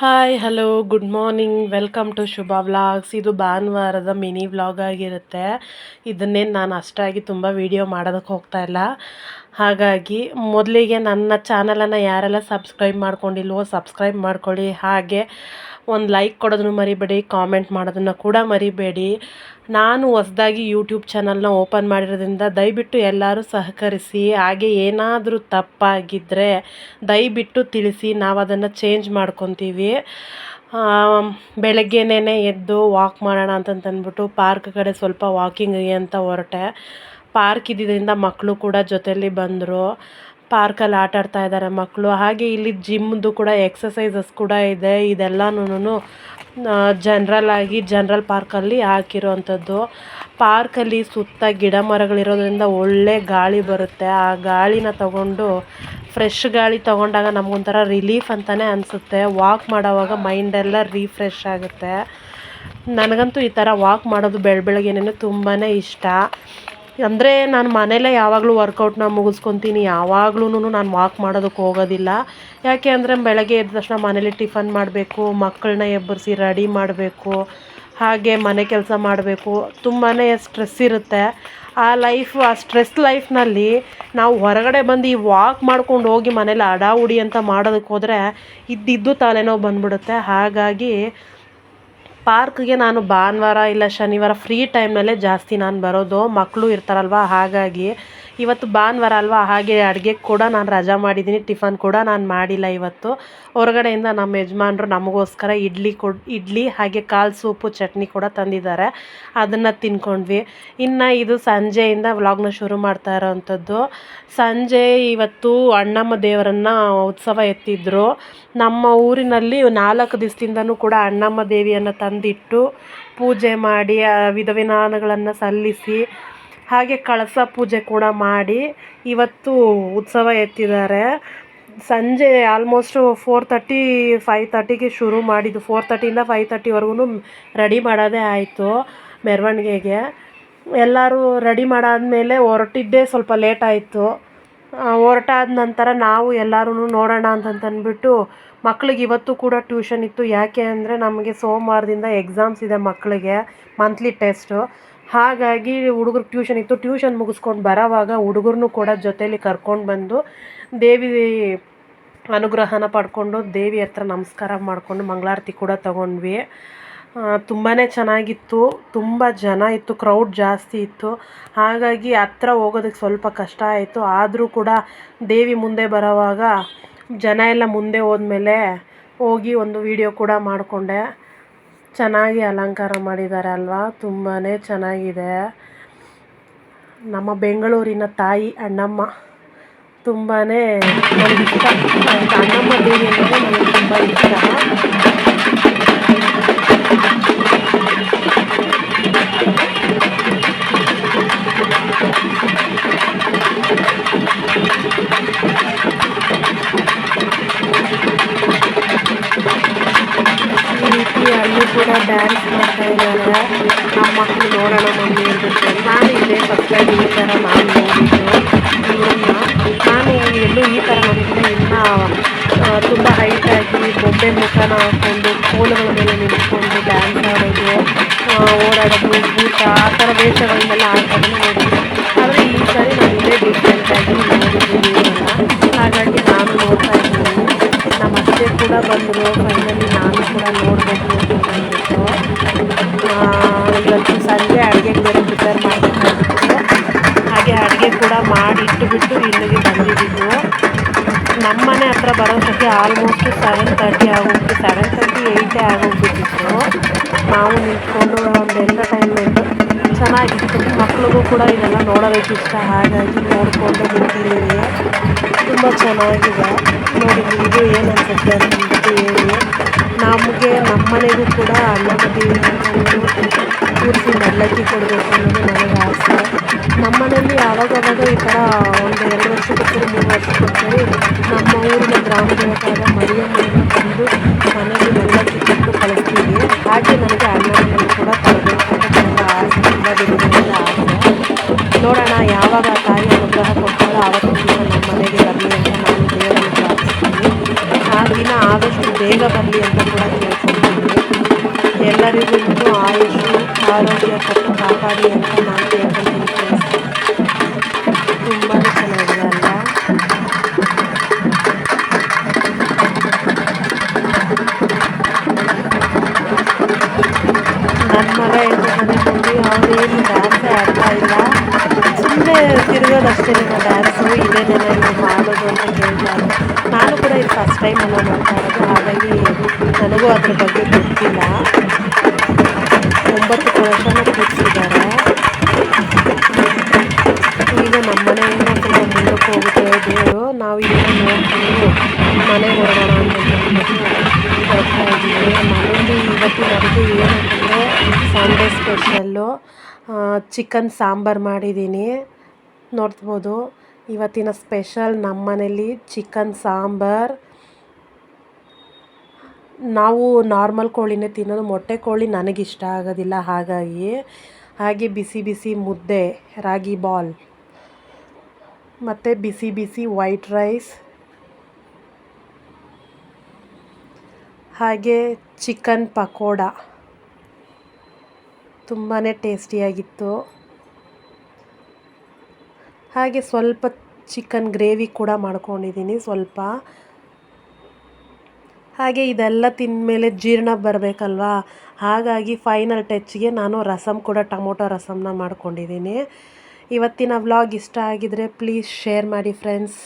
Hi hello good morning welcome to Shubha vlogs ಇದು ಭಾನುವಾರದ mini vlog ಆಗಿರುತ್ತೆ. ಇದನ್ನೇನು ನಾನು ಅಷ್ಟಾಗಿ ತುಂಬ ವೀಡಿಯೋ ಮಾಡೋದಕ್ಕೆ ಹೋಗ್ತಾ ಇಲ್ಲ. ಹಾಗಾಗಿ ಮೊದಲಿಗೆ ನನ್ನ ಚಾನಲನ್ನು ಯಾರೆಲ್ಲ ಸಬ್ಸ್ಕ್ರೈಬ್ ಮಾಡ್ಕೊಂಡಿಲ್ವೋ ಸಬ್ಸ್ಕ್ರೈಬ್ ಮಾಡ್ಕೊಳ್ಳಿ. ಹಾಗೆ ಒಂದು ಲೈಕ್ ಕೊಡೋದನ್ನು ಮರಿಬೇಡಿ ಕಾಮೆಂಟ್ ಮಾಡೋದನ್ನು ಕೂಡ ಮರಿಬೇಡಿ. ನಾನು ಹೊಸ್ದಾಗಿ ಯೂಟ್ಯೂಬ್ ಚಾನಲ್ನ ಓಪನ್ ಮಾಡಿರೋದ್ರಿಂದ ದಯವಿಟ್ಟು ಎಲ್ಲರೂ ಸಹಕರಿಸಿ, ಹಾಗೆ ಏನಾದರೂ ತಪ್ಪಾಗಿದ್ದರೆ ದಯವಿಟ್ಟು ತಿಳಿಸಿ ನಾವು ಅದನ್ನು ಚೇಂಜ್ ಮಾಡ್ಕೊತೀವಿ ಬೆಳಗ್ಗೆನೇ ಎದ್ದು ವಾಕ್ ಮಾಡೋಣ ಅಂತಂತಂದ್ಬಿಟ್ಟು ಪಾರ್ಕ್ ಕಡೆ ಸ್ವಲ್ಪ ವಾಕಿಂಗಿಗೆ ಅಂತ ಹೊರಟೆ. ಪಾರ್ಕ್ ಇದ್ದಿದ್ದರಿಂದ ಮಕ್ಕಳು ಕೂಡ ಜೊತೆಯಲ್ಲಿ ಬಂದರು. ಪಾರ್ಕಲ್ಲಿ ಆಟ ಆಡ್ತಾ ಇದ್ದಾರೆ ಮಕ್ಕಳು. ಹಾಗೆ ಇಲ್ಲಿ ಜಿಮ್ದು ಕೂಡ ಎಕ್ಸಸೈಸಸ್ ಕೂಡ ಇದೆ. ಇದೆಲ್ಲನೂ ಜನರಲ್ ಆಗಿ ಜನ್ರಲ್ ಪಾರ್ಕಲ್ಲಿ ಹಾಕಿರೋವಂಥದ್ದು ಪಾರ್ಕಲ್ಲಿ ಸುತ್ತ ಗಿಡ ಮರಗಳಿರೋದ್ರಿಂದ ಒಳ್ಳೆ ಗಾಳಿ ಬರುತ್ತೆ. ಆ ಗಾಳಿನ ತಗೊಂಡು ಫ್ರೆಶ್ ಗಾಳಿ ತಗೊಂಡಾಗ ನಮಗೊಂಥರ ರಿಲೀಫ್ ಅಂತಲೇ ಅನಿಸುತ್ತೆ. ವಾಕ್ ಮಾಡೋವಾಗ ಮೈಂಡೆಲ್ಲ ರೀಫ್ರೆಶ್ ಆಗುತ್ತೆ. ನನಗಂತೂ ಈ ಥರ ವಾಕ್ ಮಾಡೋದು ಬೆಳ ಬೆಳಗ್ಗೆನೇ ತುಂಬಾ ಇಷ್ಟ. ಅಂದರೆ ನಾನು ಮನೆಯಲ್ಲೇ ಯಾವಾಗಲೂ ವರ್ಕೌಟ್ನ ಮುಗಿಸ್ಕೊತೀನಿ ಯಾವಾಗ್ಲೂ ನಾನು ವಾಕ್ ಮಾಡೋದಕ್ಕೆ ಹೋಗೋದಿಲ್ಲ. ಯಾಕೆ ಅಂದರೆ ಬೆಳಗ್ಗೆ ಎದ್ದ ತಕ್ಷಣ ಮನೇಲಿ ಟಿಫನ್ ಮಾಡಬೇಕು ಮಕ್ಕಳನ್ನ ಎಬ್ಬರಿಸಿ ರೆಡಿ ಮಾಡಬೇಕು, ಹಾಗೆ ಮನೆ ಕೆಲಸ ಮಾಡಬೇಕು ತುಂಬಾ ಸ್ಟ್ರೆಸ್ ಇರುತ್ತೆ. ಆ ಲೈಫ್ ಆ ಸ್ಟ್ರೆಸ್ ಲೈಫ್ನಲ್ಲಿ ನಾವು ಹೊರಗಡೆ ಬಂದು ಈ ವಾಕ್ ಮಾಡ್ಕೊಂಡು ಹೋಗಿ ಮನೇಲಿ ಅಡಾ ಉಡಿ ಅಂತ ಮಾಡೋದಕ್ಕೆ ಹೋದರೆ ಇದ್ದಿದ್ದು ತಲೆನೋವು ಬಂದ್ಬಿಡುತ್ತೆ. ಹಾಗಾಗಿ ಪಾರ್ಕ್ಗೆ ನಾನು ಭಾನುವಾರ ಇಲ್ಲ ಶನಿವಾರ ಫ್ರೀ ಟೈಮ್ನಲ್ಲೇ ಜಾಸ್ತಿ ನಾನು ಬರೋದು. ಮಕ್ಕಳು ಇರ್ತಾರಲ್ವ ಹಾಗಾಗಿ ಇವತ್ತು ಭಾನುವಾರ ಅಲ್ವಾ? ಹಾಗೆ ಅಡುಗೆ ಕೂಡ ನಾನು ರಜಾ ಮಾಡಿದ್ದೀನಿ ಟಿಫನ್ ಕೂಡ ನಾನು ಮಾಡಿಲ್ಲ ಇವತ್ತು. ಹೊರಗಡೆಯಿಂದ ನಮ್ಮ ಯಜಮಾನ್ರು ನಮಗೋಸ್ಕರ ಇಡ್ಲಿ ಇಡ್ಲಿ ಹಾಗೆ ಕಾಲು ಸೂಪು ಚಟ್ನಿ ಕೂಡ ತಂದಿದ್ದಾರೆ. ಅದನ್ನು ತಿನ್ಕೊಂಡ್ವಿ. ಇನ್ನು ಇದು ಸಂಜೆಯಿಂದ ವ್ಲಾಗ್ನ ಶುರು ಮಾಡ್ತಾ ಇರೋವಂಥದ್ದು ಸಂಜೆ ಇವತ್ತು ಅಣ್ಣಮ್ಮ ದೇವರನ್ನು ಉತ್ಸವ ಎತ್ತಿದ್ರು. ನಮ್ಮ ಊರಿನಲ್ಲಿ ನಾಲ್ಕು ದಿವಸದಿಂದನೂ ಕೂಡ ಅಣ್ಣಮ್ಮ ದೇವಿಯನ್ನು ತಂದಿಟ್ಟು ಪೂಜೆ ಮಾಡಿ ವಿಧ ವಿಧಾನಗಳನ್ನು ಸಲ್ಲಿಸಿ ಹಾಗೆ ಕಳಸ ಪೂಜೆ ಕೂಡ ಮಾಡಿ ಇವತ್ತು ಉತ್ಸವ ಎತ್ತಿದ್ದಾರೆ. ಸಂಜೆ ಆಲ್ಮೋಸ್ಟು ಫೋರ್ ತರ್ಟಿ ಫೈವ್ ತರ್ಟಿಗೆ ಶುರು ಮಾಡಿದ್ದು. ಫೋರ್ ತರ್ಟಿಯಿಂದ ಫೈವ್ ತರ್ಟಿವರೆಗೂ ರೆಡಿ ಮಾಡೋದೇ ಆಯಿತು ಮೆರವಣಿಗೆಗೆ. ಎಲ್ಲರೂ ರೆಡಿ ಮಾಡಾದಮೇಲೆ ಹೊರಟಿದ್ದೇ ಸ್ವಲ್ಪ ಲೇಟ್ ಆಯಿತು. ಹೊರಟಾದ ನಂತರ ನಾವು ಎಲ್ಲರೂ ನೋಡೋಣ ಅಂತಂತಂದ್ಬಿಟ್ಟು ಮಕ್ಳಿಗೆ ಇವತ್ತು ಕೂಡ ಟ್ಯೂಷನ್ ಇತ್ತು. ಯಾಕೆ ಅಂದರೆ ನಮಗೆ ಸೋಮವಾರದಿಂದ ಎಕ್ಸಾಮ್ಸ್ ಇದೆ ಮಕ್ಕಳಿಗೆ ಮಂತ್ಲಿ ಟೆಸ್ಟು ಹಾಗಾಗಿ ಹುಡುಗರು ಟ್ಯೂಷನ್ ಇತ್ತು. ಟ್ಯೂಷನ್ ಮುಗಿಸ್ಕೊಂಡು ಬರೋವಾಗ ಹುಡುಗರನ್ನೂ ಕೂಡ ಜೊತೇಲಿ ಕರ್ಕೊಂಡು ಬಂದು ದೇವಿ ಅನುಗ್ರಹನ ಪಡ್ಕೊಂಡು ದೇವಿ ಹತ್ರ ನಮಸ್ಕಾರ ಮಾಡಿಕೊಂಡು ಮಂಗಳಾರತಿ ಕೂಡ ತಗೊಂಡ್ವಿ. ತುಂಬಾ ಚೆನ್ನಾಗಿತ್ತು. ತುಂಬ ಜನ ಇತ್ತು ಕ್ರೌಡ್ ಜಾಸ್ತಿ ಇತ್ತು. ಹಾಗಾಗಿ ಹತ್ರ ಹೋಗೋದಕ್ಕೆ ಸ್ವಲ್ಪ ಕಷ್ಟ ಆಯಿತು. ಆದರೂ ಕೂಡ ದೇವಿ ಮುಂದೆ ಬರೋವಾಗ ಜನ ಎಲ್ಲ ಮುಂದೆ ಹೋದ್ಮೇಲೆ ಹೋಗಿ ಒಂದು ವಿಡಿಯೋ ಕೂಡ ಮಾಡಿಕೊಂಡೆ. ಚೆನ್ನಾಗಿ ಅಲಂಕಾರ ಮಾಡಿದ್ದಾರೆ ಅಲ್ವಾ? ತುಂಬಾ ಚೆನ್ನಾಗಿದೆ. ನಮ್ಮ ಬೆಂಗಳೂರಿನ ತಾಯಿ ಅಣ್ಣಮ್ಮ ತುಂಬಾ ನನಗಿಷ್ಟ ಅಣ್ಣಮ್ಮ ದೇವಿ ಅಂದರೆ ನನಗೆ ತುಂಬ ಇಷ್ಟ. ಇದ್ದಾರೆ ನಮ್ಮ ಮಕ್ಕಳು ನೋಡೋಣ ಮಮ್ಮಿ ಅಂತ ನಾನು ಇಲ್ಲೇ ಫಸ್ಟ್ ಈ ಥರ ನಾನು ನೋಡಿದ್ದು ನಾನು ಎಲ್ಲೂ ಈ ಥರ ನೋಡಿದ್ರೆ ಇನ್ನೂ ತುಂಬ ಹೈಟಾಗಿ ಬೊಬ್ಬೆ ಮುಖನ ಹಾಕ್ಕೊಂಡು ಕೋಲುಗಳ ಮೇಲೆ ನಿಂತ್ಕೊಂಡು ಡ್ಯಾನ್ಸ್ ಆಡೋದು ಓಡಾಡೋದು ಊಟ ಆ ಥರ ವೇಷಗಳನ್ನೆಲ್ಲ ಆಡ್ತಾರನ್ನ ನೋಡಿದ್ದೆ ಆದರೆ ಈ ಸಾರಿ ನಾನು ಇದೇ ಡಿಫ್ರೆಂಟಾಗಿ ನೋಡಿದ್ದೀನಿ ಹಾಗಾಗಿ ನಾನು ನೋಡ್ತಾ ಇದ್ದೀನಿ. ನಮ್ಮ ಅತ್ತೆ ಕೂಡ ಬಂದರು ಫೈನಲಿ ನಾನು ಕೂಡ ನೋಡಬೇಕು. ಇವತ್ತು ಸಂಜೆ ಅಡುಗೆ ಬೇರೆ ಪ್ರಿಪೇರ್ ಮಾಡಬೇಕಾಗಿತ್ತು ಹಾಗೆ ಅಡುಗೆ ಕೂಡ ಮಾಡಿ ಇಟ್ಟುಬಿಟ್ಟು ಇಲ್ಲಿಗೆ ಬಂದಿದ್ದು ನಮ್ಮ ಮನೆ ಹತ್ರ ಬರೋಷ್ಟಕ್ಕೆ ಆಲ್ಮೋಸ್ಟ್ ಸೆವೆನ್ ತರ್ಟಿ ಆಗೋಗ್ಬಿಟ್ಟು ಸೆವೆನ್ ತರ್ಟಿ ಏಯ್ಟೇ ಆಗೋಗ್ಬಿಟ್ಟಿತ್ತು. ನಾವು ನಿಂತ್ಕೊಂಡು ಒಂದು ಎಂಟರ್ಟೈನ್ಮೆಂಟು ಚೆನ್ನಾಗಿತ್ತು. ಮಕ್ಳಿಗೂ ಕೂಡ ಇದೆಲ್ಲ ನೋಡೋದಕ್ಕೆ ಇಷ್ಟ. ಹಾಗಾಗಿ ನೋಡಿಕೊಂಡು ಬಿಟ್ಟಿದ್ದೀವಿ ತುಂಬ ಚೆನ್ನಾಗಿದೆ. ನೋಡಿ ಇದು ಏನು ಅನ್ಸುತ್ತೆ ಅಂತ ಹೇಳಿ ನಮಗೆ ನಮ್ಮ ಮನೆಗೂ ಕೂಡ ಅನ್ನಪತಿ ಕೂರಿಸಿ ಮಲ್ಲಕ್ಕಿ ಕೊಡಬೇಕು ಅನ್ನೋದು ನನಗೆ ಆಸೆ. ನಮ್ಮ ಮನೆಯಲ್ಲಿ ಆವಾಗವಾಗ ಈ ಥರ ಒಂದು ಎರಡು ವರ್ಷಕ್ಕೊಬ್ಬರು ಮೂರು ವರ್ಷಕ್ಕೊಬ್ಬರು ನಮ್ಮ ಊರಿನ ಗ್ರಾಮ ದೇವತಾದ ಮರಿಯಮ್ಮನ ತಂದು ಮನೆಯಲ್ಲಿ ಮಲ್ಲಕ್ಕಿ ಕೊಟ್ಟು ಕಳಿಸ್ತೀವಿ. ಹಾಗೆ ನನಗೆ ಅನ್ನವನ್ನು ಕೂಡ ಕೊಡಬೇಕು ಅಂತ ತುಂಬ ಆಸೆ ತುಂಬ ದಿನದಿಂದ ಆಸೆ. ನೋಡೋಣ ಯಾವಾಗ ದಿನ ಆದಷ್ಟು ಬೇಗ ಬರಲಿ ಅಂತ ಕೂಡ ಕೇಳ್ಕೊತೀನಿ ಎಲ್ಲರಿಗೂ ಆಯುಷು, ಆರೋಗ್ಯ ಕೊಟ್ಟು ಕಾಪಾಡಿ ಅಂತ ನಾನು ಕೇಳ್ಕೊತೀನಿ ತುಂಬ ಚೆನ್ನಾಗಿದೆ ಅಲ್ವಾ? ನನ್ನ ಮಗ ಹೇಳ್ತಾನೆ ಮಮ್ಮಿ ಏನು ಡ್ಯಾನ್ಸೇ ಆಡ್ತಾ ಇಲ್ಲ. ಸುಮ್ಮನೆ ತಿರುಗೋದಷ್ಟೇ ಡ್ಯಾನ್ಸು ಇದೇನೇನೋ ನಾವು ಇದನ್ನು ನೋಡ್ಕೊಂಡು ಮನೆ ಹೊರಡೋಣ ಅಂತ ಹೇಳ್ಬಿಟ್ಟು ಇದ್ದೀವಿ. ಮನೆಯಲ್ಲಿ ಇವತ್ತು ಅಡುಗೆ ಏನಂತಂದರೆ ಸಂಡೇ ಸ್ಪೆಷಲ್ಲು ಚಿಕನ್ ಸಾಂಬಾರು ಮಾಡಿದ್ದೀನಿ. ನೋಡ್ಬೋದು. ಇವತ್ತಿನ ಸ್ಪೆಷಲ್ ನಮ್ಮ ಮನೇಲಿ ಚಿಕನ್ ಸಾಂಬಾರು. ನಾವು ನಾರ್ಮಲ್ ಕೋಳಿನೇ ತಿನ್ನೋದು. ಮೊಟ್ಟೆ ಕೋಳಿ ನನಗಿಷ್ಟ ಆಗೋದಿಲ್ಲ ಹಾಗಾಗಿ. ಹಾಗೆ ಬಿಸಿ ಬಿಸಿ ಮುದ್ದೆ, ರಾಗಿ ಬಾಲ್ ಮತ್ತು ಬಿಸಿ ಬಿಸಿ ವೈಟ್ ರೈಸ್ ಹಾಗೆ ಚಿಕನ್ ಪಕೋಡ. ತುಂಬಾ ಟೇಸ್ಟಿಯಾಗಿತ್ತು ಹಾಗೆ ಸ್ವಲ್ಪ ಚಿಕನ್ ಗ್ರೇವಿ ಕೂಡ ಮಾಡ್ಕೊಂಡಿದ್ದೀನಿ ಸ್ವಲ್ಪ. ಹಾಗೆ ಇದೆಲ್ಲ ತಿಂದಮೇಲೆ ಜೀರ್ಣ ಬರಬೇಕಲ್ವಾ? ಹಾಗಾಗಿ ಫೈನಲ್ ಟಚ್ಗೆ ನಾನು ರಸಮ್ ಕೂಡ ಟೊಮೊಟೊ ರಸಮ್ನ ಮಾಡ್ಕೊಂಡಿದ್ದೀನಿ. ಇವತ್ತಿನ ವ್ಲಾಗ್ ಇಷ್ಟ ಆಗಿದರೆ ಪ್ಲೀಸ್ ಶೇರ್ ಮಾಡಿ ಫ್ರೆಂಡ್ಸ್